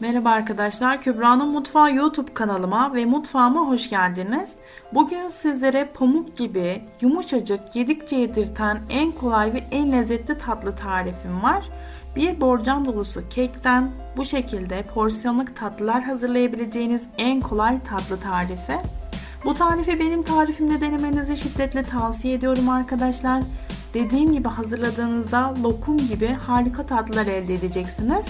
Merhaba arkadaşlar, Kübra'nın Mutfağı YouTube kanalıma ve mutfağıma hoş geldiniz. Bugün sizlere pamuk gibi yumuşacık, yedikçe yedirten en kolay ve en lezzetli tatlı tarifim var. Bir borcam dolusu kekten bu şekilde porsiyonluk tatlılar hazırlayabileceğiniz en kolay tatlı tarifi. Bu tarifi benim tarifimle denemenizi şiddetle tavsiye ediyorum arkadaşlar. Dediğim gibi hazırladığınızda lokum gibi harika tatlılar elde edeceksiniz.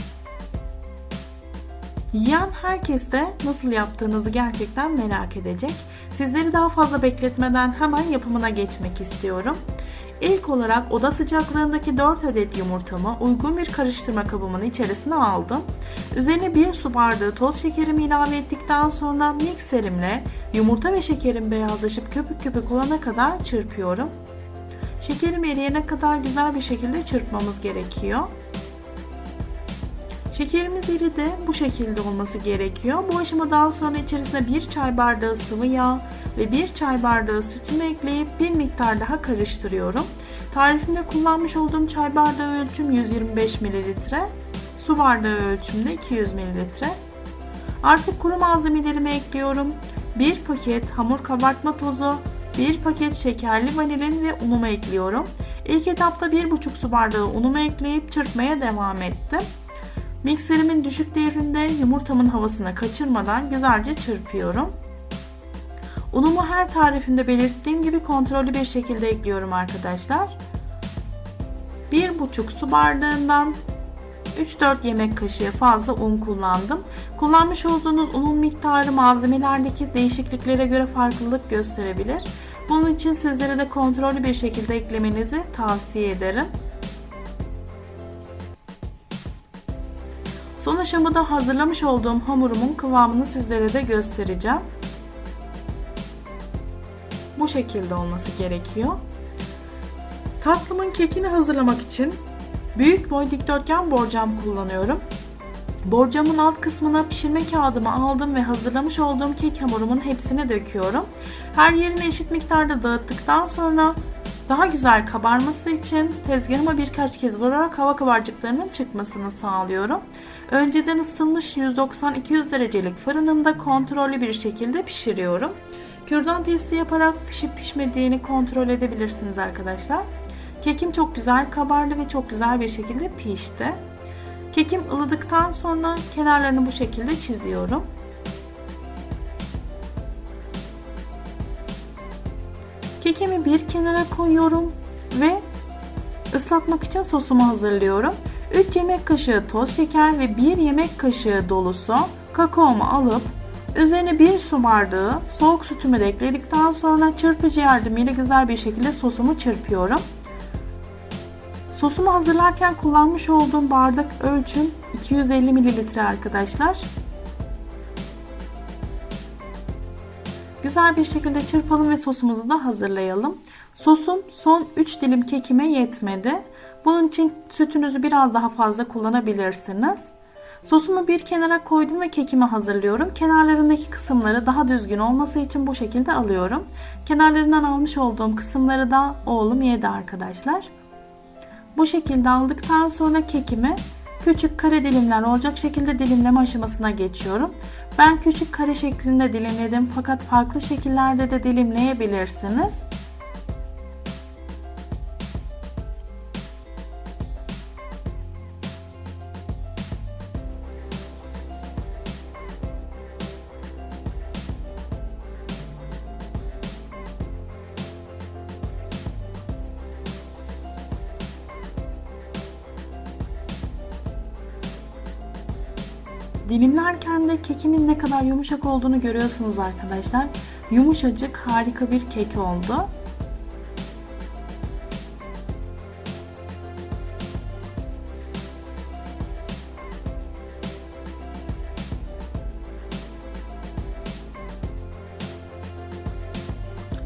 Yiyen herkes de nasıl yaptığınızı gerçekten merak edecek. Sizleri daha fazla bekletmeden hemen yapımına geçmek istiyorum. İlk olarak oda sıcaklığındaki 4 adet yumurtamı uygun bir karıştırma kabımın içerisine aldım. Üzerine 1 su bardağı toz şekerimi ilave ettikten sonra mikserimle yumurta ve şekerin beyazlaşıp köpük köpük olana kadar çırpıyorum. Şekerim eriyene kadar güzel bir şekilde çırpmamız gerekiyor. Şekerimiz eridi. Bu şekilde olması gerekiyor. Bu aşamadan sonra içerisine 1 çay bardağı sıvı yağ ve 1 çay bardağı sütümü ekleyip bir miktar daha karıştırıyorum. Tarifimde kullanmış olduğum çay bardağı ölçüm 125 ml. Su bardağı ölçümde 200 ml. Artık kuru malzemelerimi ekliyorum. 1 paket hamur kabartma tozu, 1 paket şekerli vanilin ve unumu ekliyorum. İlk etapta 1,5 su bardağı unumu ekleyip çırpmaya devam ettim. Mikserimin düşük devrinde yumurtamın havasına kaçırmadan güzelce çırpıyorum. Unumu her tarifimde belirttiğim gibi kontrollü bir şekilde ekliyorum arkadaşlar. 1,5 su bardağından 3-4 yemek kaşığı fazla un kullandım. Kullanmış olduğunuz unun miktarı malzemelerdeki değişikliklere göre farklılık gösterebilir. Bunun için sizlere de kontrollü bir şekilde eklemenizi tavsiye ederim. Son aşamada hazırlamış olduğum hamurumun kıvamını sizlere de göstereceğim. Bu şekilde olması gerekiyor. Tatlımın kekini hazırlamak için büyük boy dikdörtgen borcam kullanıyorum. Borcamın alt kısmına pişirme kağıdımı aldım ve hazırlamış olduğum kek hamurumun hepsini döküyorum. Her yerine eşit miktarda dağıttıktan sonra daha güzel kabarması için tezgahıma birkaç kez vurarak hava kabarcıklarının çıkmasını sağlıyorum. Önceden ısıtılmış 190-200 derecelik fırınımda kontrollü bir şekilde pişiriyorum. Kürdan testi yaparak pişip pişmediğini kontrol edebilirsiniz arkadaşlar. Kekim çok güzel kabardı ve çok güzel bir şekilde pişti. Kekim ılıdıktan sonra kenarlarını bu şekilde çiziyorum. Kekimi bir kenara koyuyorum ve ıslatmak için sosumu hazırlıyorum. 3 yemek kaşığı toz şeker ve 1 yemek kaşığı dolusu kakaomu alıp üzerine 1 su bardağı soğuk sütümü de ekledikten sonra çırpıcı yardımıyla güzel bir şekilde sosumu çırpıyorum. Sosumu hazırlarken kullanmış olduğum bardak ölçüm 250 ml arkadaşlar. Güzel bir şekilde çırpalım ve sosumuzu da hazırlayalım. Sosum son 3 dilim kekime yetmedi. Bunun için sütünüzü biraz daha fazla kullanabilirsiniz. Sosumu bir kenara koydum ve kekimi hazırlıyorum. Kenarlarındaki kısımları daha düzgün olması için bu şekilde alıyorum. Kenarlarından almış olduğum kısımları da oğlum yedi arkadaşlar. Bu şekilde aldıktan sonra kekimi küçük kare dilimler olacak şekilde dilimleme aşamasına geçiyorum. Ben küçük kare şeklinde dilimledim fakat farklı şekillerde de dilimleyebilirsiniz. Dilimlerken de kekimin ne kadar yumuşak olduğunu görüyorsunuz arkadaşlar. Yumuşacık harika bir kek oldu.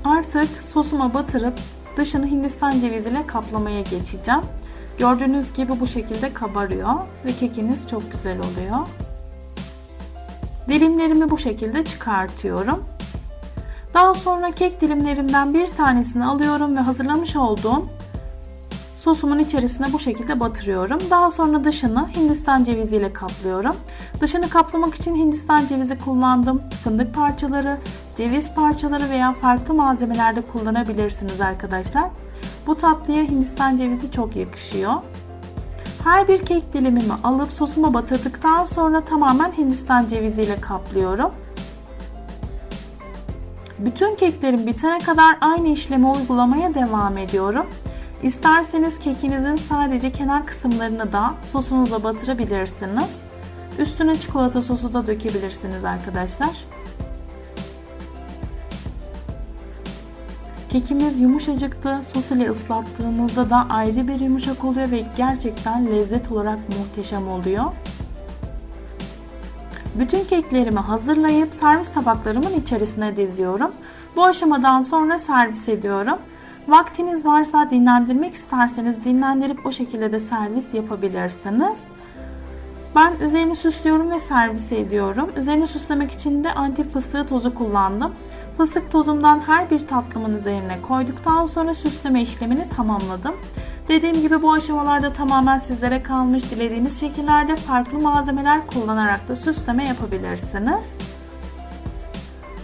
Artık sosuma batırıp dışını hindistan ceviziyle kaplamaya geçeceğim. Gördüğünüz gibi bu şekilde kabarıyor ve kekiniz çok güzel oluyor. Dilimlerimi bu şekilde çıkartıyorum. Daha sonra kek dilimlerimden bir tanesini alıyorum ve hazırlamış olduğum sosumun içerisine bu şekilde batırıyorum. Daha sonra dışını Hindistan ceviziyle kaplıyorum. Dışını kaplamak için Hindistan cevizi kullandım. Fındık parçaları, ceviz parçaları veya farklı malzemelerde kullanabilirsiniz arkadaşlar. Bu tatlıya Hindistan cevizi çok yakışıyor. Her bir kek dilimimi alıp sosuma batırdıktan sonra tamamen Hindistan ceviziyle kaplıyorum. Bütün keklerim bitene kadar aynı işlemi uygulamaya devam ediyorum. İsterseniz kekinizin sadece kenar kısımlarını da sosunuza batırabilirsiniz. Üstüne çikolata sosu da dökebilirsiniz arkadaşlar. Kekimiz yumuşacıktı. Sos ile ıslattığımızda da ayrı bir yumuşak oluyor ve gerçekten lezzet olarak muhteşem oluyor. Bütün keklerimi hazırlayıp servis tabaklarımın içerisine diziyorum. Bu aşamadan sonra servis ediyorum. Vaktiniz varsa dinlendirmek isterseniz dinlendirip o şekilde de servis yapabilirsiniz. Ben üzerini süslüyorum ve servis ediyorum. Üzerini süslemek için de anti fıstığı tozu kullandım. Fıstık tozumdan her bir tatlımın üzerine koyduktan sonra süsleme işlemini tamamladım. Dediğim gibi bu aşamalarda tamamen sizlere kalmış. Dilediğiniz şekillerde farklı malzemeler kullanarak da süsleme yapabilirsiniz.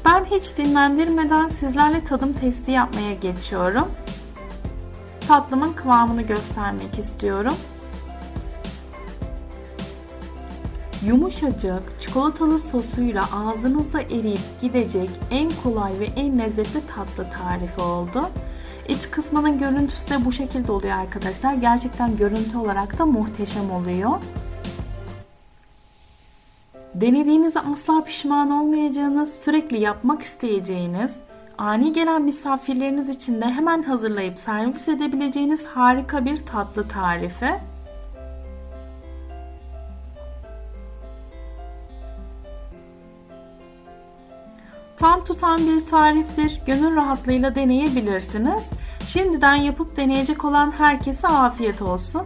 Ben hiç dinlendirmeden sizlerle tadım testi yapmaya geçiyorum. Tatlımın kıvamını göstermek istiyorum. Yumuşacık çikolatalı sosuyla ağzınızda eriyip gidecek en kolay ve en lezzetli tatlı tarifi oldu. İç kısmının görüntüsü de bu şekilde oluyor arkadaşlar. Gerçekten görüntü olarak da muhteşem oluyor. Denediğinizde asla pişman olmayacağınız, sürekli yapmak isteyeceğiniz, ani gelen misafirleriniz için de hemen hazırlayıp servis edebileceğiniz harika bir tatlı tarifi. Tam tutan bir tariftir. Gönül rahatlığıyla deneyebilirsiniz. Şimdiden yapıp deneyecek olan herkese afiyet olsun.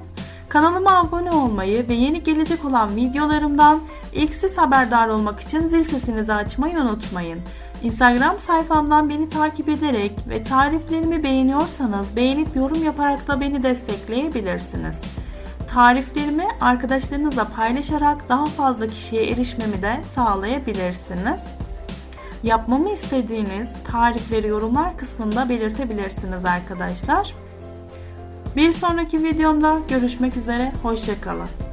Kanalıma abone olmayı ve yeni gelecek olan videolarımdan ilk siz haberdar olmak için zil sesinizi açmayı unutmayın. Instagram sayfamdan beni takip ederek ve tariflerimi beğeniyorsanız beğenip yorum yaparak da beni destekleyebilirsiniz. Tariflerimi arkadaşlarınızla paylaşarak daha fazla kişiye erişmemi de sağlayabilirsiniz. Yapmamı istediğiniz tarifleri yorumlar kısmında belirtebilirsiniz arkadaşlar. Bir sonraki videomda görüşmek üzere, hoşçakalın.